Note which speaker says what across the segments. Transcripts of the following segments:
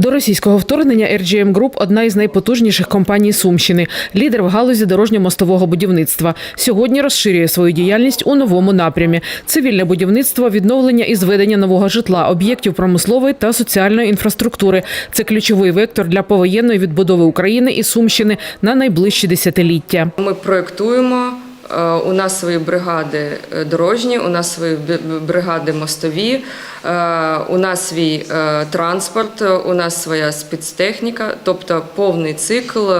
Speaker 1: До російського вторгнення RGM Group – одна із найпотужніших компаній Сумщини, лідер в галузі дорожньо-мостового будівництва. Сьогодні розширює свою діяльність у новому напрямі: цивільне будівництво, відновлення і зведення нового житла, об'єктів промислової та соціальної інфраструктури. Це ключовий вектор для повоєнної відбудови України і Сумщини на найближчі десятиліття.
Speaker 2: Ми проєктуємо. Е, У нас свої бригади е, дорожні, у нас свої бригади мостові, е, у нас свій транспорт, у нас своя спецтехніка. Тобто повний цикл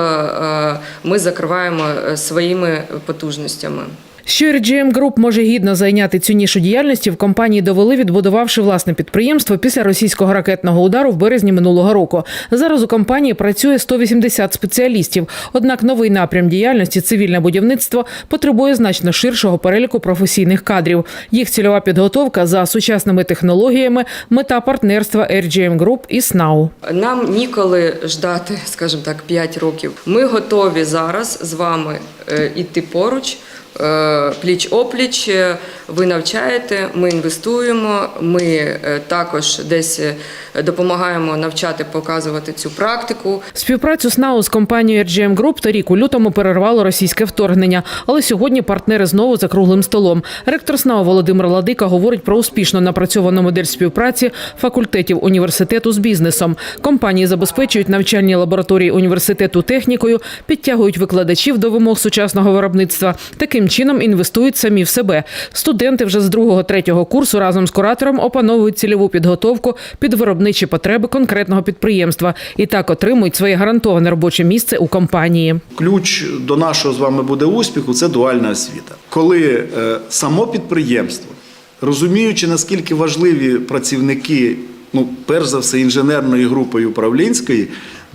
Speaker 2: ми закриваємо своїми потужностями.
Speaker 1: Що RGM Group може гідно зайняти цю нішу діяльності в компанії довели, відбудувавши власне підприємство після російського ракетного удару в березні минулого року. Зараз у компанії працює 180 спеціалістів. Однак новий напрям діяльності цивільне будівництво потребує значно ширшого переліку професійних кадрів. Їх цільова підготовка за сучасними технологіями, мета партнерства RGM Group і СНАУ.
Speaker 2: Нам ніколи ждати, скажімо так, 5 років. Ми готові зараз з вами е, іти поруч. Е, Пліч опліч, Е, ви навчаєте, ми інвестуємо. Ми е, також десь допомагаємо навчати, показувати цю практику.
Speaker 1: Співпрацю СНАУ з компанією RGM Group торік у лютому перервало російське вторгнення, але сьогодні партнери знову за круглим столом. Ректор СНАУ Володимир Ладика говорить про успішно напрацьовану модель співпраці факультетів університету з бізнесом. Компанії забезпечують навчальні лабораторії університету технікою, підтягують викладачів до вимог сучасного виробництва. Таким чином інвестують самі в себе. Студенти вже з другого-третього курсу разом з куратором опановують цільову підготовку під виробничі потреби конкретного підприємства і так отримують своє гарантоване робоче місце у компанії.
Speaker 3: Ключ до нашого з вами буде успіху це дуальна освіта. Коли е, само підприємство, розуміючи наскільки важливі працівники, ну перш за все, інженерної групи управлінської,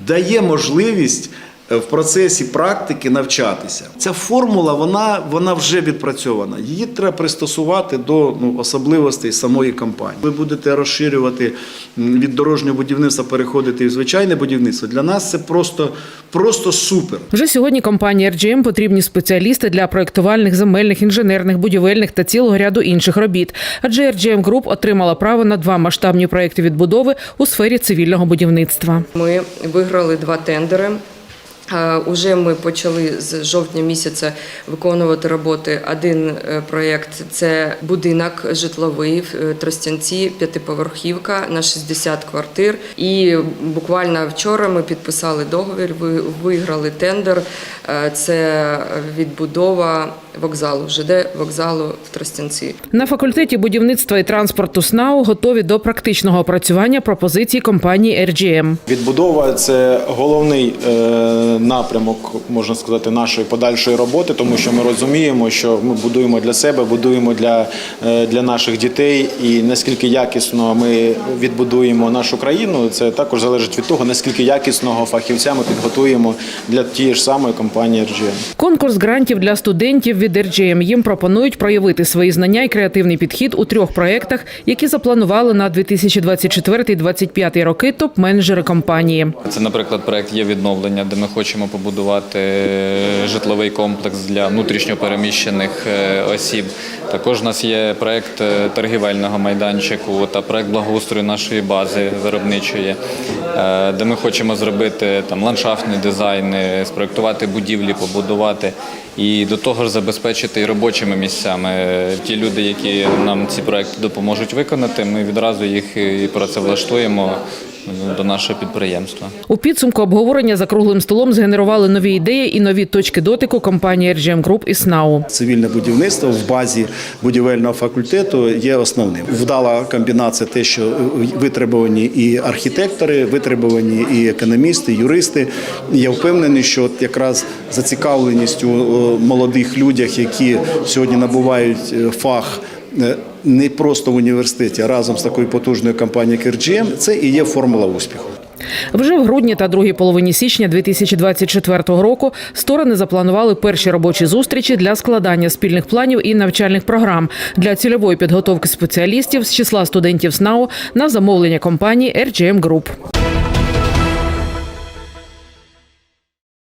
Speaker 3: дає можливість. Е, В процесі практики навчатися ця формула вона, вона вже відпрацьована. Її треба пристосувати до ну, особливостей самої компанії. Ви будете розширювати від дорожнього будівництва, переходити в звичайне будівництво. Для нас це просто, просто супер.
Speaker 1: Вже сьогодні компанії RGM потрібні спеціалісти для проєктувальних, земельних, інженерних, будівельних та цілого ряду інших робіт. Адже RGM Group отримала право на два масштабні проекти відбудови у сфері цивільного будівництва.
Speaker 2: Ми виграли два тендери. Е, Уже ми почали з жовтня місяця виконувати роботи. Один е, проєкт це будинок житловий в е, Тростянці, п'ятиповерхівка на 60 квартир. І буквально вчора ми підписали договір, виграли тендер. Е, Це відбудова вокзалу, ЖД вокзалу в Тростянці.
Speaker 1: На факультеті будівництва і транспорту СНАУ готові до практичного опрацювання пропозицій компанії RGM.
Speaker 4: Відбудова це головний е, напрямок, можна сказати, нашої подальшої роботи, тому що ми розуміємо, що ми будуємо для себе, будуємо для, е, для наших дітей, і наскільки якісно ми відбудуємо нашу країну, це також залежить від того, наскільки якісного фахівця ми підготуємо для тієї ж самої компанії RGM.
Speaker 1: Конкурс грантів для студентів від RGM. Їм пропонують проявити свої знання і креативний підхід у трьох проєктах, які запланували на 2024-2025 роки топ-менеджери компанії.
Speaker 5: Це, наприклад, проект є відновлення, де ми хочемо побудувати житловий комплекс для внутрішньопереміщених е, осіб. Також у нас є проект е, торгівельного майданчику та проект благоустрою нашої бази виробничої, е, де ми хочемо зробити там ландшафтні дизайни, спроектувати будівлі, побудувати. І до того ж забезпечити і робочими місцями. Ті люди, які нам ці проекти допоможуть виконати, ми відразу їх і працевлаштуємо до нашого підприємства.
Speaker 1: У підсумку обговорення за круглим столом згенерували нові ідеї і нові точки дотику компанії RGM Group і СНАУ.
Speaker 3: Цивільне будівництво в базі будівельного факультету є основним. Вдала комбінація те, що витребувані і архітектори, витребувані і економісти, і юристи. Я впевнений, що от якраз зацікавленість у е, молодих людях, які сьогодні набувають е, фах. Е, Не просто в університеті, а разом з такою потужною компанією як це і є формула успіху.
Speaker 1: Вже в грудні та другій половині січня 2024 року сторони запланували перші робочі зустрічі для складання спільних планів і навчальних програм для цільової підготовки спеціалістів з числа студентів СНАУ на замовлення компанії RGM Group.